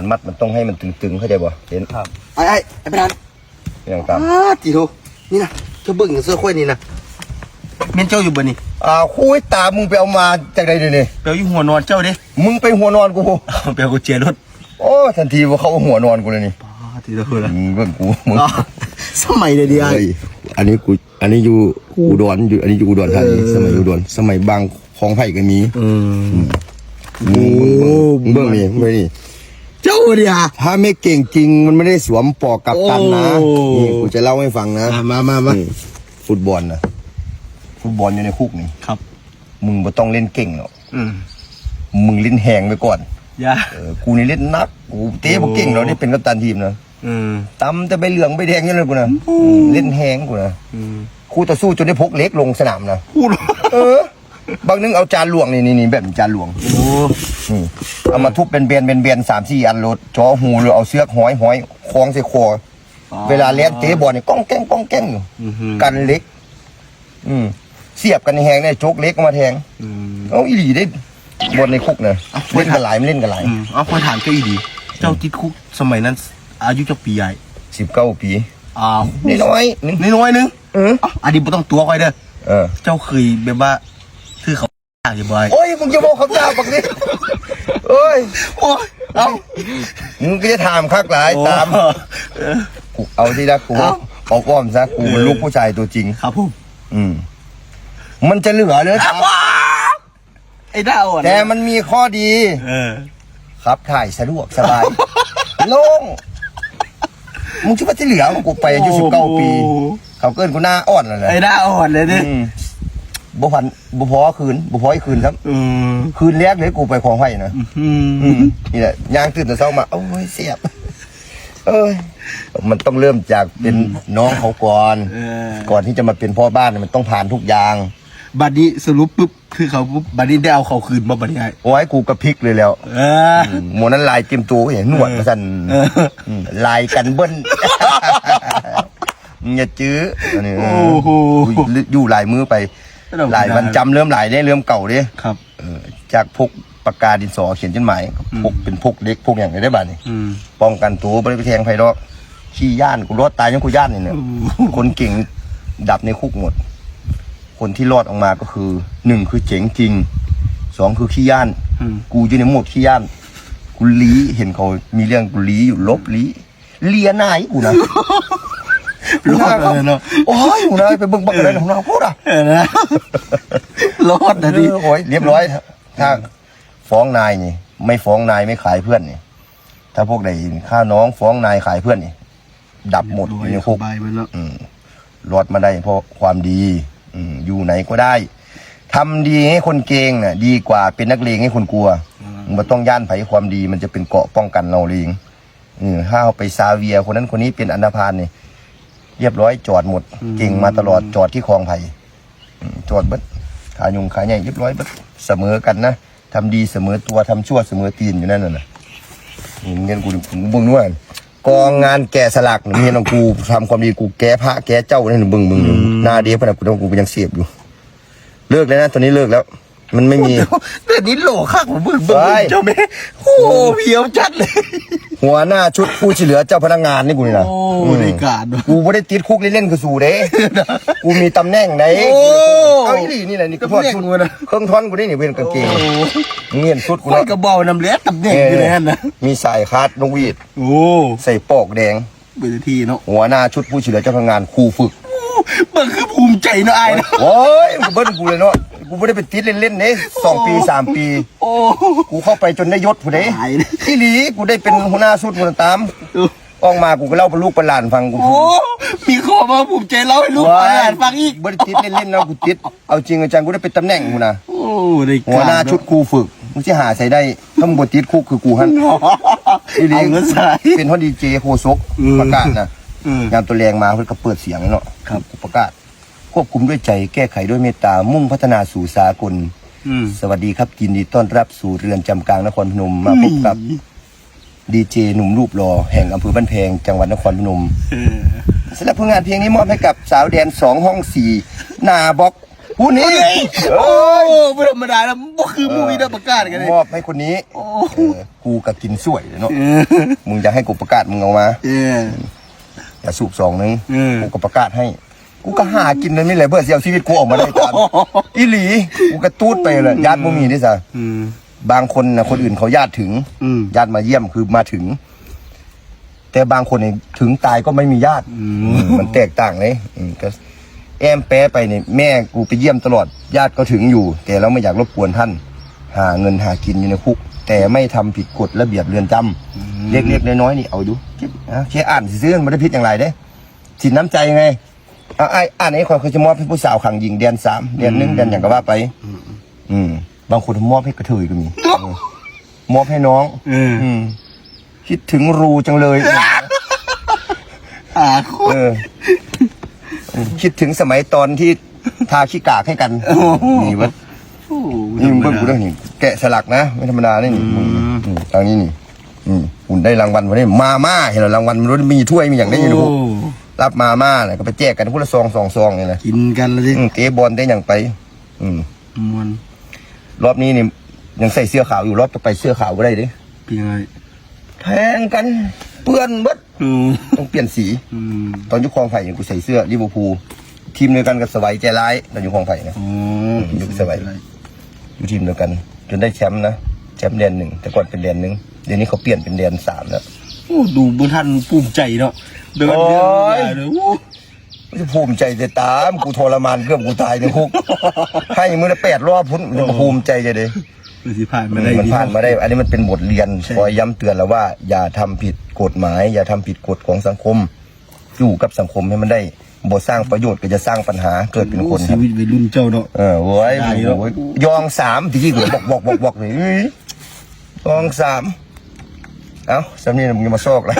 มันมัดมันต้องให้มันตึงๆเข้าใจบ่เห็นครับไอ้ไอ้ไอ้ประธานอย่างตามอ้าจีโทนี่นะเจ้าเบิ่งเสื้อค่อยนี่นะเมียนเจ้าอยู่บ่นี่อ่าคุยตามมึงไปเอามาจากใดเดี๋ยวนี้เปียวอยู่หัวนอนเจ้าดิมึงไปหัวนอนกูเปียวกูเจียรถโอ้ทันทีว่าเขาเอาหัวนอนกูเลยนี่ป้าทีละคนละมึงเบิ่งกูมึงสมัยเดียวเฮ้ยอันนี้กูอันนี้อยู่อุดรอยู่อันนี้อยู่อุดรธานีสมัยอุดรสมัยบางคลองไผ่ก็มีอืมมึงมึงมึงเบิ่งนี่มึงเบิ่งนี่ เจ้าเดียถ้าไม่เก่งจริงมันไม่ได้สวมปอกกับตันนะโอ้ นี่กูจะเล่าให้ฟังนะอะมามามานี่ฟุตบอลนะฟุตบอลอยู่ในคุกนี่ครับ มึงไม่ต้องเล่นเก่งหรอกอืมมึงเล่นแหงไปก่อนยาเออกูนี่เล่นนักกูเตะบ่เก่งเราได้เป็นกัปตันทีมนะอืมตำแต่ใบเหลืองใบแดงนี่เลยกูนะอืมเล่นแหงกูนะอืมคู่ต่อสู้จนได้พกเล็กลงสนามนะ พูดเออ บางนึงเอาจานหลวงนี่นี่นี่แบบจานหลวงโอ้นี่เอามาทุบเป็นเบียนเป็นเบียนสามสี่อันรถจ่อหูหรือเอาเสือกห้อยห้อยคล้องใส่คอเวลาเล่นเตะบอลนี่ก้องแก้งก้องแก้งอยู่อืมกันเล็ก อืมเสียบกันแหงเนี่ยโจกเล็กเอามาแทงอืมเอาอีหลีได้บอลในคุกเนอะเอ้าเล่นกันหลายมันเล่นกันหลายอืมเอาคอยถามเจ้าอีดี เจ้าติดคุกสมัยนั้น อายุเจ้าปีใหญ่สิบเก้าปีอ้าวนี่น้อยนึงน้อยๆนึงเออเอ้าอันนี้ไม่ต้องตัวคอยเด้อเออเจ้าเคยแบบว่าคือเขาอย่าบ่อยโอ้ยมึงจะบอกคำจาบักนี้เอ้ยโอ้ยเอ้ามึงก็จะถามคักหลายตามโอ้เออกูเอาที่ละกูเอ้าเอาอ้อมซะกูเป็นลูกผู้ชายตัวจริง ครับผมอืม มันจะเหลือเลยครับว้าวไอ้ดาวอะแต่มันมีข้อดี เออ ครับถ่ายสะดวกสบายโล่งมึงคิดว่าที่เหลือกูไปอายุสิบเก้าปี เขาเกินกูหน้าอ่อนแล้วแหละไอ้ดาวอ่อนเลยดิอืม บุพันบุพอคืนบุพออีกคืนครับ อืมคืนแรกเลยกูไปของไผ่นะอืมอืมนี่แหละย่างตื่นแต่เช้ามาโอ้ยเสียบเอ้ยมันต้องเริ่มจากเป็นน้องเขาก่อน เออก่อนที่จะมาเป็นพ่อบ้านมันต้องผ่านทุกอย่างบัดนี้สรุปปุ๊บคือเขาปุ๊บบัดนี้ได้เอาเขาคืนมาบัดนี้ไงโอ้ยกูกระพริกเลยแล้วเออ อืมหมวนั้นลายเต็มตัวเห็นหนวดมาสั่นเออ มลายกันเบิ้ลมึงอย่าจื้ออันนี้โอ้โหกูอยู่หลายมือไป หลายวันจำเริ่มหลายได้เริ่มเก่าเด้ครับ เออจากพกปากกาดินสอเขียนจดหมายพกเป็นพกเล็กพกอย่างไรได้บ้านี่อืมป้องกันตัวไม่ได้ไปแทงไผดอกขี้ย่านกูรอดตายยังกูย่านนี่เนี่ยคนเก่งดับในคุกหมด คนที่รอดออกมาก็คือหนึ่งคือเจ๋งจริงสองคือขี้ย่านอืมกูอยู่ในโหมดขี้ย่านกูลีเห็นเขามีเรื่องกูลีอยู่ลบลีเลียหน้าให้กูนะ รอดเลยเนาะโอ้ยกูนะไปเบิ่งบักอะไรของเราพูดอะเออนะรอดนะดิเออโอ้ยเรียบร้อยถ้าฟ้องนายนี่ ไม่ฟ้องนายไม่ขายเพื่อนนี่ถ้าพวกใดฆ่าน้องฟ้องนายขายเพื่อนนี่ ดับหมดอยู่ในคุกบายไปแล้วอืมรอดมาได้เพราะความดี อืมอยู่ไหนก็ได้ทำดีให้คนเกงน่ะ ดีกว่าเป็นนักเลงให้คนกลัวมันต้องย่านไผความดีมันจะเป็นเกราะป้องกันเราเองอืมถ้าเอาไปซาเวียคนนั้นคนนี้เป็นอันธพาลนี่ เรียบร้อยจอดหมดเก่งมาตลอดจอดที่คลองไผ่อืมจอดเบิดขายุงขาใหญ่เรียบร้อยเบิดเสมอกันนะทำดีเสมอตัวทำชั่วเสมอตีนอยู่นั่นน่ะนะนี่เงินกูกูเบิ่งด้วยกองงานแกะสลักนี่เห็นของกูทำความดีกูแก้พระแก้เจ้านี่เบิ่งเบิ่งอยู่หน้าเดียวพนักกูต้องกูยังเสียบอยู่ เลิกแล้วนะตอนนี้เลิกแล้ว มันไม่มีแต่นี้โหลข้างผมเบิ่งเบิ่งไปเจ้าแม่โอ้เพียวจัดเลย หัวหน้าชุดผู้ช่วยเหลือเจ้าพนักงานนี่กูนี่นะโอ้อืมได้การด้วยกูไม่ได้ติดคุกเล่นๆคือสู่เด้กูมีตำแหน่งไหนโอ้เอาอีหลีนี่แหละนี่ก็ตำแหน่งชุดกูนะเครื่องท่อนกูนี่นี่เป็นกางเกงมึงเห็นชุดกูค่อยเนาะกระเบานำเหลี้ยตำแหน่งอยู่ในนั้นนะมีสายคาดนกหวีดโอ้ใส่ปอกแดงเบอร์ทีเนาะหัวหน้าชุดผู้ช่วยเหลือเจ้าพนักงานครูฝึกเบิ่งคือภูมิใจเนาะไอ้เนาะโอ้ยมึงเบิ้ลกูเลยเนาะ กูไม่ได้ไปติดเล่นๆเด้สองปีสามปี โอ้กูเข้าไปจนได้ยศผู้ใดตายเลยที่หลีกูได้เป็นหัวหน้าชุดคนตามออกมากูก็เล่าเป็นลูกเป็นหลานฟังกูโอ้มีข้อมาภูมิใจเล่าให้ลูกอ่านฟังอีกบริติดเล่นๆนะกูติดเอาจริงเอาจังกูได้เป็นตำแหน่งกูนะโอ้ได้การหัวหน้าชุดครูฝึกมึงจะหาใส่ได้ถ้ามึงบติดคุกคือกูฮันที่หลีเอาเงินใส่เป็นฮอดีเจโคซกอืมประกาศนะอืมงานตัวแรงมาเพื่อก็เปิดเสียงเนาะครับกูประกาศ ควบคุมด้วยใจแก้ไขด้วยเมตตามุ่งพัฒนาสู่สากล อืม สวัสดีครับยินดีต้อนรับสู่เรือนจำกลางนครพนมมาพบกับดีเจหนุ่มรูปหล่อแห่งอำเภอบ้านแพงจังหวัดนครพนมเออสำหรับผลงานเพลงนี้มอบให้กับสาวแดนสองห้องสี่นาบ็อกผู้นี้โอ้ไม่ธรรมดาแล้วบ่คือมูวี่ได้ประกาศกันเลยมอบให้คนนี้เออกูก็กินสวยเลยเนาะเออมึงจะให้กูประกาศมึงเอามาเออ อย่าสูบสองนึงเออ กูก็ประกาศให้ กูก็หากินเลยไม่เลยเพื่อเสียชีวิตกูออกมาได้ตามอีหลีกูกระตูดไปเลยญาติบ่มีด้วยซะอืม บางคนนะคนอื่นเขาญาติถึงอืม ญาติมาเยี่ยมคือมาถึง แต่บางคนเนี่ยถึงตายก็ไม่มีญาติอืมอืมมันแตกต่างเลยอืมก็แอมแปะไปเนี่ยแม่กูไปเยี่ยมตลอดญาติก็ถึงอยู่ แต่เราไม่อยากรบกวนท่าน หาเงินหากินอยู่ในคุก แต่ไม่ทำผิดกฎระเบียบเรือนจำเล็กๆน้อยๆนี่เอาดูคิดอะแค่อ่านซื้อๆมันไม่ได้ผิดอย่างไรเด้สินน้ำใจไง อะไอ้อ่านไอ้คนเขาจะมอบให้ผู้สาวขังหญิงเดือนสามเดือนหนึ่งเดือนอย่างก็ว่าไป อืม บางคนมอบให้กระเทยก็มีเออมอบให้น้อง เอออืม คิดถึงรูจังเลย อ่าโคตรเอออืมคิดถึงสมัยตอนที่ทาขี้กากให้กันนี่วะโอ้โหนี่มึงเบิ่งกูด้วยนี่แกะสลักนะไม่ธรรมดานี่นี่มึงอืมทางนี้นี่ อืมคุณได้รางวัลวันนี้มาม่าเห็นเหรอรางวัลมันรู้มีถ้วยมีอย่างได้อยู่ดู โอ้ รับมาม่าเนี่ยก็ไปแจกกันคนละซองสองซองนี่แหละกินกันแล้วสิอืมเตะบอลได้อย่างไป อืมมวนรอบนี้นี่ยังใส่เสื้อขาวอยู่รอบต่อไปเสื้อขาวก็ได้ดิเป็นไงแทงกันเปื้อนเบิดอืมต้องเปลี่ยนสี อืมตอนอยุคคลองไผ่ยังกูใส่เสื้อลิเวอร์พูลทีมเดียวกันกับสวัยใจร้ายตอนอยุคคลองไผ่นะ อ๋ออยู่สบายอยู่ทีมเดียวกัน จนได้แชมป์นะแชมป์เดือนหนึ่งแต่ก่อนเป็นเดือนหนึ่งเดี๋ยวนี้เขาเปลี่ยนเป็นเดือนสามแล้วโอ้ดูบุญท่านภูมิใจเนาะเดินโอ้เดินยได้เลยโอ้ไม่ใช่ภูมิใจจะตามกูทรมานเกือบกูตายในคุกให้มือละแปดรอบพุ่นมันจะภูมิใจจะเด้มันสิผ่านมาได้มันผ่านมาได้ อันนี้มันเป็นบทเรียนใช่คอยย้ำเตือนแล้วว่า อย่าทำผิดกฎหมาย อย่าทำผิดกฎของสังคม อยู่กับสังคมให้มันได้บ่สร้างประโยชน์ก็จะสร้างปัญหาเกิดเป็นคนคชีรับวิตวัยรุ่นเจ้าเนาะเออโว้ยได้เนอะโว้ยยองสามทีกี้กูบอกบอกบอกบอกเลยเอ้ยยองสาม เอ้าสำนีมึงมาซอกเลย